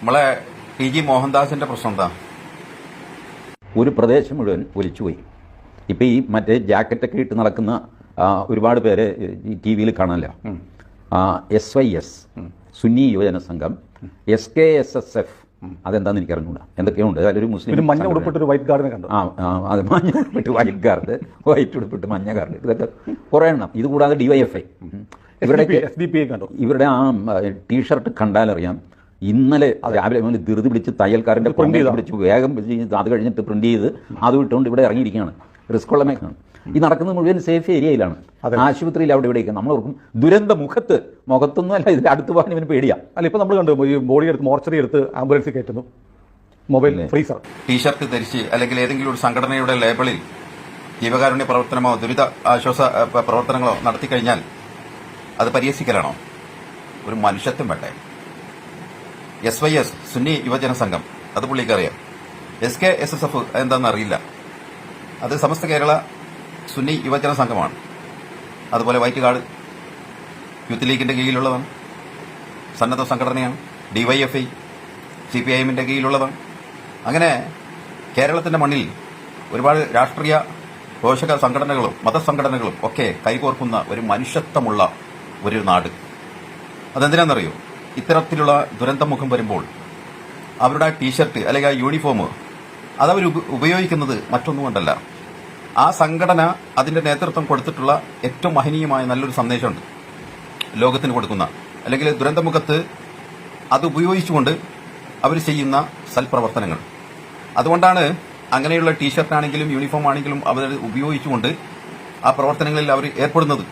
നമ്മളെ P G മോഹൻദാസിന്റെ പ്രശ്നം എന്താ? ഒരു പ്രദേശം മുഴുവൻ ഒലിച്ചുപോയി. ഇപ്പം ഈ മറ്റേ ജാക്കറ്റൊക്കെ ഇട്ട് നടക്കുന്ന ഒരുപാട് പേര് ഈ ടി വിയിൽ കാണാനല്ലോ. S Y S Sunni Yuvajana Sangham S K S S F അതെന്താണെന്ന് എനിക്ക് അറിഞ്ഞുകൂടാ എന്തൊക്കെയുണ്ട്? അതിലൊരു മുസ്ലിം മഞ്ഞ ഉടുപ്പിട്ട് ഒരു വൈറ്റ് ഗാർഡിനെ കണ്ടു. ആ അത് മഞ്ഞ ഉടുപ്പിട്ട് വൈറ്റ് ഗാർഡ് വൈറ്റ് ഉടുപ്പിട്ട് മഞ്ഞ ഗാർഡ് ഇതൊക്കെ കുറേ എണ്ണം. ഇത് കൂടാതെ ഇവരുടെ ഡി പി ഐ കണ്ടു. ഇവരുടെ ആ ടീഷർട്ട് കണ്ടാലറിയാം. ഇന്നലെ രാവിലെ മുതൽ ധൃതി പിടിച്ച് തയ്യൽക്കാരന്റെ പ്രിന്റ് ചെയ്തോ? പിടിച്ച് വേഗം അത് കഴിഞ്ഞിട്ട് പ്രിന്റ് ചെയ്ത് അത് വിട്ടുകൊണ്ട് ഇവിടെ ഇറങ്ങിയിരിക്കുകയാണ്. റിസ്ക് ഉള്ള മേഖലയാണ്. ഈ നടക്കുന്നത് മുഴുവൻ സേഫ് ഏരിയയിലാണ് ആശുപത്രിയിൽ അവിടെ ഇവിടെയൊക്കെ. നമ്മൾ ഓർക്കും ദുരന്ത മുഖത്ത് മുഖത്തൊന്നും അല്ല ഇതിൽ അടുത്ത് പോകാൻ ഇവന് പേടിയാ. അല്ല ഇപ്പൊ നമ്മൾ കണ്ടു ഈ ബോഡി എടുത്ത് മോർച്ചറി എടുത്ത് ആംബുലൻസിൽ കയറ്റുന്നു. മൊബൈൽ ഫ്രീസർ ടീഷർട്ട് ധരിച്ച് അല്ലെങ്കിൽ ഏതെങ്കിലും ഒരു സംഘടനയുടെ ലേബിളിൽ ജീവകാരുണ്യ പ്രവർത്തനമോ ദുരിത ആശ്വാസ പ്രവർത്തനങ്ങളോ നടത്തി കഴിഞ്ഞാൽ നടത്തിക്കഴിഞ്ഞാൽ അത് പരിഹസിക്കലാണോ? ഒരു മനുഷ്യത്വം വേണ്ടേ? S Y S Sunni Yuvajana Sangham. അത് പുള്ളിക്കറിയാം S K S S F എന്താണെന്ന് അറിയില്ല. അത് സമസ്ത കേരള സുന്നി യുവജന സംഘമാണ്. അതുപോലെ വൈറ്റ് കാർഡ് യൂത്ത് ലീഗിന്റെ കീഴിലുള്ളതാണ് സന്നദ്ധ സംഘടനയാണ് ഡിവൈഎഫ്ഐ സി പി ഐ എമ്മിന്റെ കീഴിലുള്ളതാണ് അങ്ങനെ കേരളത്തിന്റെ മണ്ണിൽ ഒരുപാട് രാഷ്ട്രീയ പോഷക സംഘടനകളും മതസംഘടനകളും ഒക്കെ കൈകോർക്കുന്ന ഒരു മനുഷ്യത്വമുള്ള ഒരു നാട്. അതെന്തിനാണെന്നറിയോ ഇത്തരത്തിലുള്ള ദുരന്തമുഖം വരുമ്പോൾ അവരുടെ ആ ടീഷർട്ട് അല്ലെങ്കിൽ ആ യൂണിഫോം അതവർ ഉപയോഗിക്കുന്നത് മറ്റൊന്നും കൊണ്ടല്ല ആ സംഘടന അതിന്റെ നേതൃത്വം കൊടുത്തിട്ടുള്ള ഏറ്റവും മഹനീയമായ നല്ലൊരു സന്ദേശമുണ്ട്. ലോകത്തിന് കൊടുക്കുന്ന. അല്ലെങ്കിൽ ദുരന്തമുഖത്ത് അത് ഉപയോഗിച്ചുകൊണ്ട് അവർ ചെയ്യുന്ന സൽപ്രവർത്തനങ്ങൾ. അതുകൊണ്ടാണ് അങ്ങനെയുള്ള ടീഷർട്ടാണെങ്കിലും യൂണിഫോം ആണെങ്കിലും അവർ ഉപയോഗിച്ചുകൊണ്ട് ആ പ്രവർത്തനങ്ങളിൽ അവർ ഏർപ്പെടുന്നത്.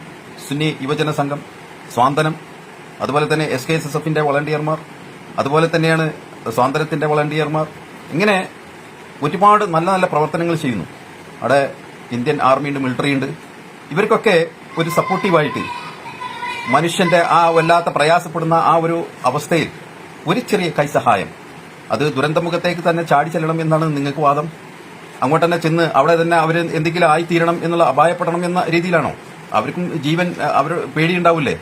സുന്നി യുവജന സംഘം സ്വാന്തനം അതുപോലെ തന്നെ എസ് കെ എസ് എസ് എഫിന്റെ വളണ്ടിയർമാർ അതുപോലെ തന്നെയാണ് സ്വാതന്ത്ര്യത്തിന്റെ വളണ്ടിയർമാർ. ഇങ്ങനെ ഒരുപാട് നല്ല നല്ല പ്രവർത്തനങ്ങൾ ചെയ്യുന്നു. അവിടെ ഇന്ത്യൻ ആർമിയുണ്ട് മിലിറ്ററി ഉണ്ട്. ഇവർക്കൊക്കെ ഒരു സപ്പോർട്ടീവായിട്ട് മനുഷ്യന്റെ ആ വല്ലാത്ത പ്രയാസപ്പെടുന്ന ആ ഒരു അവസ്ഥയിൽ ഒരു ചെറിയ കൈസഹായം അത് ദുരന്തമുഖത്തേക്ക് തന്നെ ചാടി ചെല്ലണം എന്നാണ് നിങ്ങൾക്ക് വാദം. അങ്ങോട്ട് തന്നെ ചെന്ന് അവിടെ തന്നെ അവർ എന്തെങ്കിലും ആയിത്തീരണം എന്നുള്ള അപായപ്പെടണം എന്ന രീതിയിലാണോ? അവർക്കും ജീവൻ അവർ പേടിയുണ്ടാവില്ലേ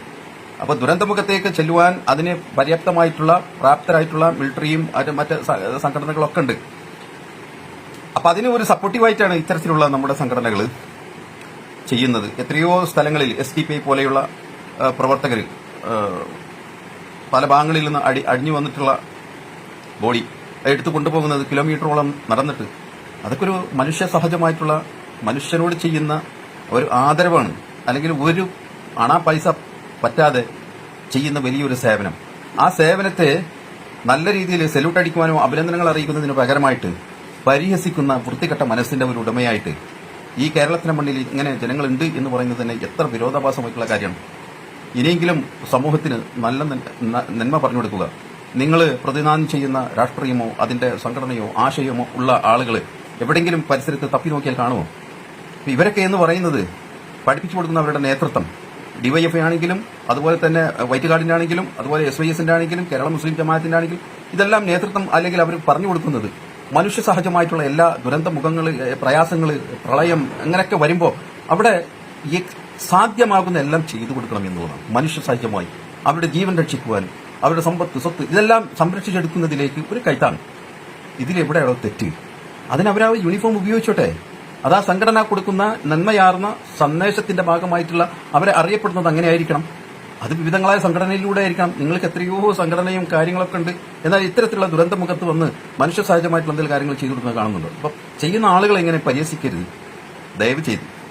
അപ്പൊ ദുരന്തമുഖത്തേക്ക് ചെല്ലുവാൻ അതിന് പര്യാപ്തമായിട്ടുള്ള പ്രാപ്തരായിട്ടുള്ള മിലിറ്ററിയും മറ്റ് സംഘടനകളൊക്കെ ഉണ്ട്. അപ്പൊ അതിന് ഒരു സപ്പോർട്ടീവായിട്ടാണ് ഇത്തരത്തിലുള്ള നമ്മുടെ സംഘടനകൾ ചെയ്യുന്നത്. എത്രയോ സ്ഥലങ്ങളിൽ എസ് ഡി പി ഐ പോലെയുള്ള പ്രവർത്തകർ പല ഭാഗങ്ങളിൽ നിന്ന് അടി അടിഞ്ഞു വന്നിട്ടുള്ള ബോഡി എടുത്തു കൊണ്ടുപോകുന്നത് കിലോമീറ്ററോളം നടന്നിട്ട് അതൊക്കെ ഒരു മനുഷ്യ സഹജമായിട്ടുള്ള മനുഷ്യനോട് ചെയ്യുന്ന ഒരു ആദരവാണ്. അല്ലെങ്കിൽ ഒരു അണ പൈസ പറ്റാതെ ചെയ്യുന്ന വലിയൊരു സേവനം. ആ സേവനത്തെ നല്ല രീതിയിൽ സെല്യൂട്ട് അടിക്കുവാനോ അഭിനന്ദനങ്ങൾ അറിയിക്കുന്നതിന് പകരമായിട്ട് പരിഹസിക്കുന്ന വൃത്തികെട്ട മനസ്സിന്റെ ഒരു ഉടമയായിട്ട് ഈ കേരളത്തിന്റെ മണ്ണിൽ ഇങ്ങനെ ജനങ്ങളുണ്ട് എന്ന് പറയുന്നത് തന്നെ എത്ര വിരോധാഭാസമായിട്ടുള്ള കാര്യമാണ്. ഇനിയെങ്കിലും സമൂഹത്തിന് നല്ല നന്മ പറഞ്ഞു കൊടുക്കുക. നിങ്ങൾ പ്രതിനിധാനം ചെയ്യുന്ന രാഷ്ട്രീയമോ അതിന്റെ സംഘടനയോ ആശയമോ ഉള്ള ആളുകൾ എവിടെയെങ്കിലും പരിസരത്ത് തപ്പി നോക്കിയാൽ കാണുമോ? ഇവരൊക്കെ എന്ന് പറയുന്നത് പഠിപ്പിച്ചു കൊടുക്കുന്ന അവരുടെ നേതൃത്വം. ഡിവൈഎഫ്ഐ ആണെങ്കിലും അതുപോലെ തന്നെ വൈറ്റ് ഗാർഡിന്റെ ആണെങ്കിലും അതുപോലെ എസ് വൈ എസിന്റെ ആണെങ്കിലും കേരള മുസ്ലിം ജമാഅത്തിന്റെ ആണെങ്കിലും ഇതെല്ലാം നേതൃത്വം അല്ലെങ്കിൽ അവർ പറഞ്ഞു കൊടുക്കുന്നത് മനുഷ്യ സഹജമായിട്ടുള്ള എല്ലാ ദുരന്ത മുഖങ്ങൾ പ്രയാസങ്ങൾ പ്രളയം അങ്ങനെയൊക്കെ വരുമ്പോൾ അവിടെ സാധ്യമാകുന്ന എല്ലാം ചെയ്തു കൊടുക്കണം എന്നുള്ളതാണ്. മനുഷ്യ സഹജമായി അവരുടെ ജീവൻ രക്ഷിക്കുവാൻ അവരുടെ സമ്പത്ത് സ്വത്ത് ഇതെല്ലാം സംരക്ഷിച്ചെടുക്കുന്നതിലേക്ക് ഒരു കൈത്താണ് ഇതിലെവിടെയാണോ തെറ്റ്? അതിനവരാ യൂണിഫോം ഉപയോഗിച്ചോട്ടെ? അതാ സംഘടന കൊടുക്കുന്ന നന്മയാർന്ന സന്ദേശത്തിന്റെ ഭാഗമായിട്ടുള്ള അവരെ അറിയപ്പെടുന്നത് അങ്ങനെയായിരിക്കണം. അത് വിവിധങ്ങളായ സംഘടനയിലൂടെ ആയിരിക്കണം. നിങ്ങൾക്ക് എത്രയോ സംഘടനയും കാര്യങ്ങളൊക്കെ ഉണ്ട്. എന്നാൽ ഇത്തരത്തിലുള്ള ദുരന്തമുഖത്ത് വന്ന് മനുഷ്യ സഹജമായിട്ടുള്ള എന്തെങ്കിലും കാര്യങ്ങൾ ചെയ്തു കൊടുക്കുന്നത് കാണുന്നുണ്ട്. അപ്പം ചെയ്യുന്ന ആളുകളെങ്ങനെ പരിഹസിക്കരുത്. ദയവ് ചെയ്ത്.